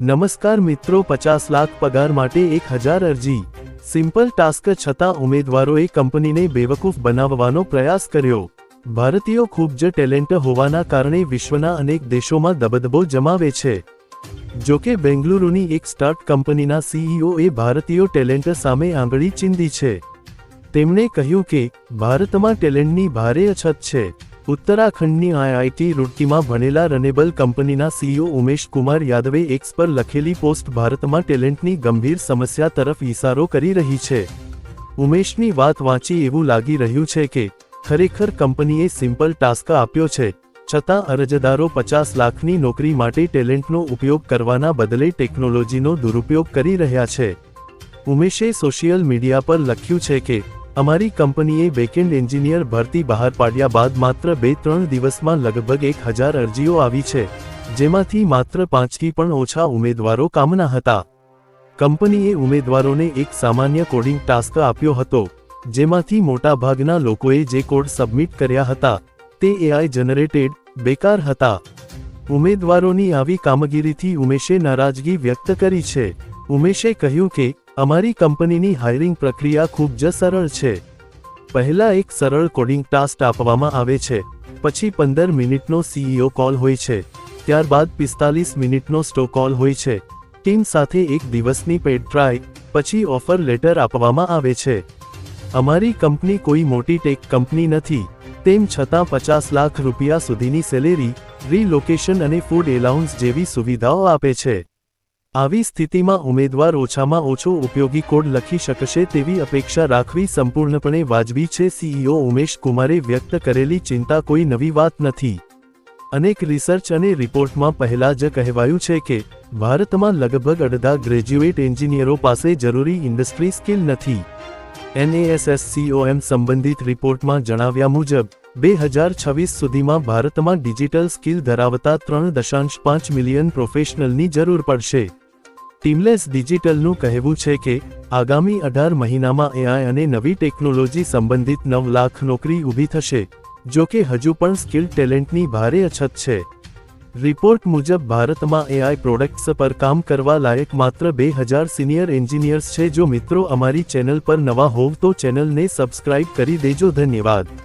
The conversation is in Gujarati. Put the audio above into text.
નમસ્કાર મિત્રો, પચાસ લાખ પગાર માટે એક હજાર અરજી. સિમ્પલ ટાસ્ક છતાં ઉમેદવારોએ કંપનીને બેવકૂફ બનાવવાનો પ્રયાસ કર્યો. ભારતીયો ખૂબ જ ટેલેન્ટ હોવાના કારણે વિશ્વના અનેક દેશોમાં દબદબો જમાવે છે. જો કે બેંગલુરુની એક સ્ટાર્ટ કંપનીના સીઈઓએ ભારતીયો ટેલેન્ટ સામે આંગળી ચીંધી છે. તેમણે કહ્યું કે, ભારતમાં ટેલેન્ટની ભારે અછત છે. ઉત્તરાખંડની આઈઆઈટી રૂડકીમાં ભણેલા રનેબલ કંપનીના સીઈઓ ઉમેશ કુમાર યાદવે એક્સ પર લખેલી પોસ્ટ ભારતમાં ટેલેન્ટની ગંભીર સમસ્યા તરફ ઇશારો કરી રહી છે. ઉમેશની વાત વાંચી એવું લાગી રહ્યું છે કે, ખરેખર કંપનીએ સિમ્પલ ટાસ્ક આપ્યો છે, છતાં અરજદારો પચાસ લાખની નોકરી માટે ટેલેન્ટનો ઉપયોગ કરવાના બદલે ટેકનોલોજીનો દુરુપયોગ કરી રહ્યા છે. ઉમેશે સોશિયલ મીડિયા પર લખ્યું છે કે અમારી કંપનીએ વેકેન્ડ એન્જિનિયર ભરતી બહાર પાડ્યા બાદ માત્ર બે ત્રણ દિવસમાં લગભગ એક હજાર અરજીઓ આવી છે, જેમાંથી માત્ર પાંચથી પણ ઓછા ઉમેદવારો કામના હતા. કંપનીએ ઉમેદવારોને એક સામાન્ય કોડિંગ ટાસ્ક આપ્યો હતો, જેમાંથી મોટાભાગના લોકોએ જે કોડ સબમિટ કર્યા હતા, તે એઆઈ જનરેટેડ બેકાર હતા. ઉમેદવારોની આવી કામગીરીથી ઉમેશે નારાજગી વ્યક્ત કરી છે. ઉમેશે કહ્યું કે અમારી કંપનીની હાયરિંગ પ્રક્રિયા ખૂબ જ સરળ છે. પહેલા એક સરળ કોડિંગ ટાસ્ક આપવામાં આવે છે, પછી પંદર મિનિટનો સીઈઓ કોલ હોય છે, ત્યારબાદ પિસ્તાલીસ મિનિટનો સ્ટો કોલ હોય છે ટીમ સાથે એક દિવસની પેડ ટ્રાય પછી ઓફર લેટર આપવામાં આવે છે. અમારી કંપની કોઈ મોટી ટેક કંપની નથી, તેમ છતાં પચાસ લાખ રૂપિયા સુધીની સેલેરી રીલોકેશન અને ફૂડ એલાઉન્સ જેવી સુવિધાઓ આપે છે. આવી સ્થિતિમાં ઉમેદવાર ઓછામાં ઓછો ઉપયોગી કોડ લખી શકશે તેવી અપેક્ષા રાખવી સંપૂર્ણપણે વાજબી છે. સીઈઓ ઉમેશ કુમારે વ્યક્ત કરેલી ચિંતા કોઈ નવી વાત નથી. અનેક રિસર્ચ અને રિપોર્ટમાં પહેલા જ કહેવાયું છે કે, ભારતમાં લગભગ અડધા ગ્રેજ્યુએટ એન્જિનિયરો પાસે જરૂરી ઇન્ડસ્ટ્રી સ્કિલ નથી. એનએએસએસસીઓએમ સંબંધિત રિપોર્ટમાં જણાવ્યા મુજબ, બે હજાર છવ્વીસ સુધીમાં ભારતમાં ડિજિટલ સ્કિલ ધરાવતા ત્રણ દશાંશ પાંચ મિલિયન પ્રોફેશનલની જરૂર પડશે. ટીમલેસ ડિજિટલનું કહેવું છે કે, આગામી અઢાર મહિનામાં એઆઈ અને નવી ટેકનોલોજી સંબંધિત નવ લાખ નોકરી ઊભી થશે, જો કે હજુ પણ સ્કિલ ટેલેન્ટની ભારે અછત છે. રિપોર્ટ મુજબ, ભારતમાં એઆઈ પ્રોડક્ટ્સ પર કામ કરવા લાયક માત્ર બે હજાર સિનિયર એન્જિનિયર્સ છે. જો મિત્રો અમારી ચેનલ પર નવા હોવ તો ચેનલને સબસ્ક્રાઇબ કરી દેજો. ધન્યવાદ.